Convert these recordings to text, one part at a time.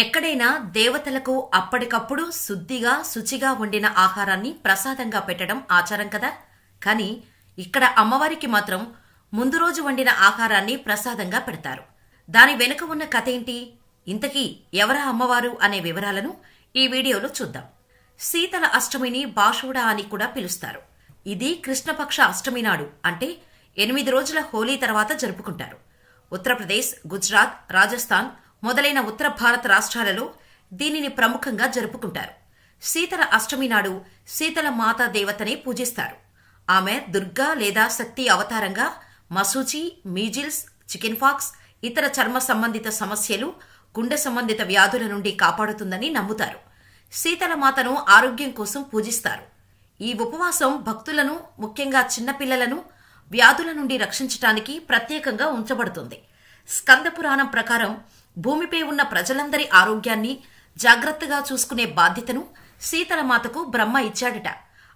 ఎక్కడైనా దేవతలకు అప్పటికప్పుడు శుద్ధిగా శుచిగా వండిన ఆహారాన్ని ప్రసాదంగా పెట్టడం ఆచారం కదా? కానీ ఇక్కడ అమ్మవారికి మాత్రం ముందు రోజు వండిన ఆహారాన్ని ప్రసాదంగా పెడతారు. దాని వెనుక ఉన్న కథ ఏంటి? ఇంతకీ ఎవరా అమ్మవారు అనే వివరాలను ఈ వీడియోలో చూద్దాం. శీతల అష్టమిని బాషుడ అని కూడా పిలుస్తారు. ఇది కృష్ణపక్ష అష్టమి నాడు అంటే ఎనిమిది రోజుల హోలీ తర్వాత జరుపుకుంటారు. ఉత్తరప్రదేశ్ గుజరాత్ రాజస్థాన్ మొదలైన ఉత్తర భారత రాష్ట్రాలలో దీనిని ప్రముఖంగా జరుపుకుంటారు. శీతల అష్టమి నాడు శీతల మాతా దేవతని పూజిస్తారు. ఆమె దుర్గా లేదా శక్తి అవతారంగా మసూచి మీజిల్స్ చికెన్ ఫాక్స్ ఇతర చర్మ సంబంధిత సమస్యలు గుండె సంబంధిత వ్యాధుల నుండి కాపాడుతుందని నమ్ముతారు. సీతల మాతను ఆరోగ్యం కోసం పూజిస్తారు. ఈ ఉపవాసం భక్తులను ముఖ్యంగా చిన్నపిల్లలను వ్యాధుల నుండి రక్షించటానికి ప్రత్యేకంగా ఉంచబడుతుంది. స్కంద పురాణం ప్రకారం భూమిపై ఉన్న ప్రజలందరి ఆరోగ్యాన్ని జాగ్రత్తగా చూసుకునే బాధ్యతను సీతలమాతకు బ్రహ్మ ఇచ్చాడట.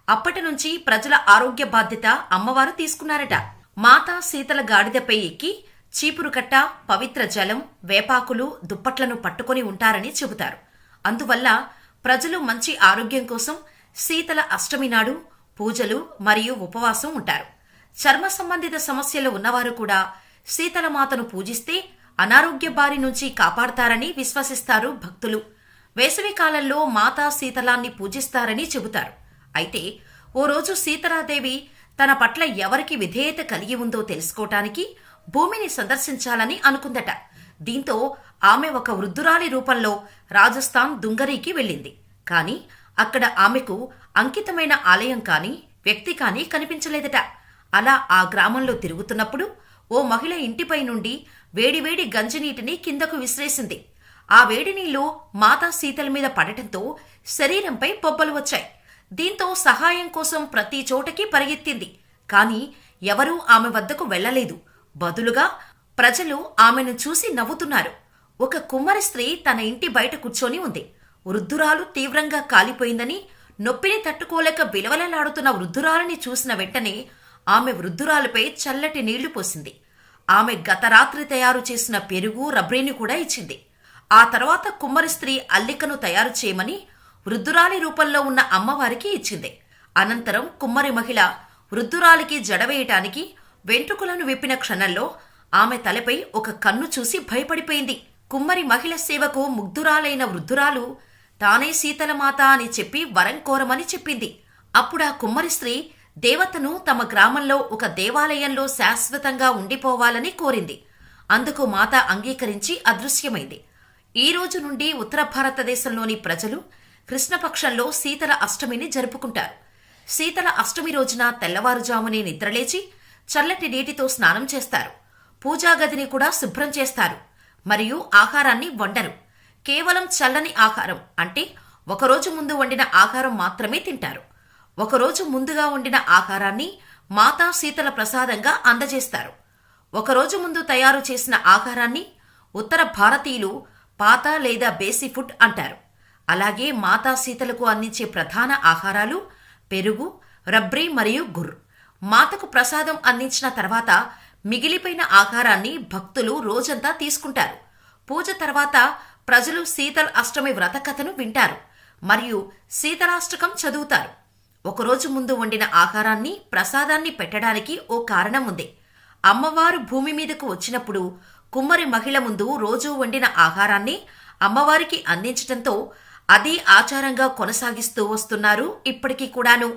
అప్పటి నుంచి ప్రజల ఆరోగ్య బాధ్యత అమ్మవారు తీసుకున్నారట. మాత సీతల గాడిదపై ఎక్కి చీపురుకట్ట పవిత్ర జలం వేపాకులు దుప్పట్లను పట్టుకొని ఉంటారని చెబుతారు. అందువల్ల ప్రజలు మంచి ఆరోగ్యం కోసం శీతల అష్టమి నాడు పూజలు మరియు ఉపవాసం ఉంటారు. చర్మ సంబంధిత సమస్యలు ఉన్నవారు కూడా శీతలమాతను పూజిస్తే అనారోగ్య బారి నుంచి కాపాడతారని విశ్వసిస్తారు భక్తులు. వేసవి కాలంలో మాతా శీతలాన్ని పూజిస్తారని చెబుతారు. అయితే ఓ రోజు సీతలాదేవి తన పట్ల ఎవరికి విధేయత కలిగి ఉందో తెలుసుకోవటానికి భూమిని సందర్శించాలని అనుకుందట. దీంతో ఆమె ఒక వృద్ధురాలి రూపంలో రాజస్థాన్ దుంగరీకి వెళ్ళింది. కాని అక్కడ ఆమెకు అంకితమైన ఆలయం కాని వ్యక్తి కాని కనిపించలేదట. అలా ఆ గ్రామంలో తిరుగుతున్నప్పుడు ఓ మహిళ ఇంటిపై నుండి వేడివేడి గంజినీటిని కిందకు విసిరేసింది. ఆ వేడి నీళ్ళు మాతా శీతల మీద పడటంతో శరీరంపై పొబ్బలు వచ్చాయి. దీంతో సహాయం కోసం ప్రతి చోటకి పరిగెత్తింది. కాని ఎవరూ ఆమె వద్దకు వెళ్ళలేదు బదులుగా ప్రజలు ఆమెను చూసి నవ్వుతున్నారు. ఒక కుమ్మరి స్త్రీ తన ఇంటి బయట కూర్చొని ఉంది. వృద్ధురాలు తీవ్రంగా కాలిపోయిందని నొప్పిని తట్టుకోలేక బిలవలలాడుతున్న వృద్ధురాలిని చూసిన వెంటనే ఆమె వృద్ధురాలపై చల్లటి నీళ్ళు పోసింది. ఆమె గత రాత్రి తయారు చేసిన పెరుగు రబ్రీని కూడా ఇచ్చింది. ఆ తర్వాత కుమ్మరి స్త్రీ అల్లికను తయారు చేయమని వృద్ధురాలి రూపంలో ఉన్న అమ్మవారికి ఇచ్చింది. అనంతరం కుమ్మరి మహిళ వృద్ధురాలికి జడవేయటానికి వెంట్రుకలను విప్పిన క్షణంలో ఆమె తలపై ఒక కన్ను చూసి భయపడిపోయింది. కుమ్మరి మహిళ సేవకు ముగ్ధురాలైన వృద్ధురాలు తానే శీతలమాత అని చెప్పి వరం కోరమని చెప్పింది. అప్పుడా కుమ్మరి స్త్రీ దేవతను తమ గ్రామంలో ఒక దేవాలయంలో శాశ్వతంగా ఉండిపోవాలని కోరింది. అందుకు మాత అంగీకరించి అదృశ్యమైంది. ఈ రోజు నుండి ఉత్తర భారతదేశంలోని ప్రజలు కృష్ణపక్షంలో శీతల అష్టమిని జరుపుకుంటారు. శీతల అష్టమి రోజున తెల్లవారుజామునే నిద్రలేచి చల్లటి నీటితో స్నానం చేస్తారు. పూజా గదిని కూడా శుభ్రం చేస్తారు. మరియు ఆహారాన్ని వండరు. కేవలం చల్లని ఆహారం అంటే ఒకరోజు ముందు వండిన ఆహారం మాత్రమే తింటారు. ఒకరోజు ముందుగా వండిన ఆహారాన్ని మాతా శీతల ప్రసాదంగా అందజేస్తారు. ఒకరోజు ముందు తయారు చేసిన ఆహారాన్ని ఉత్తర భారతీయులు పాత లేదా బేసి ఫుడ్ అంటారు. అలాగే మాతా శీతలకు అందించే ప్రధాన ఆహారాలు పెరుగు రబ్రీ మరియు గుర్. మాతకు ప్రసాదం అందించిన తర్వాత మిగిలిపోయిన ఆహారాన్ని భక్తులు రోజంతా తీసుకుంటారు. పూజ తర్వాత ప్రజలు సీతల అష్టమి వ్రత కథను వింటారు మరియు శీతలాష్టకం చదువుతారు. ఒకరోజు ముందు వండిన ఆహారాన్ని ప్రసాదాన్ని పెట్టడానికి ఓ కారణం ఉంది. అమ్మవారు భూమి మీదకు వచ్చినప్పుడు కుమ్మరి మహిళ ముందు రోజూ వండిన ఆహారాన్ని అమ్మవారికి అందించటంతో అదే ఆచారంగా కొనసాగిస్తూ వస్తున్నారు ఇప్పటికీ కూడాను.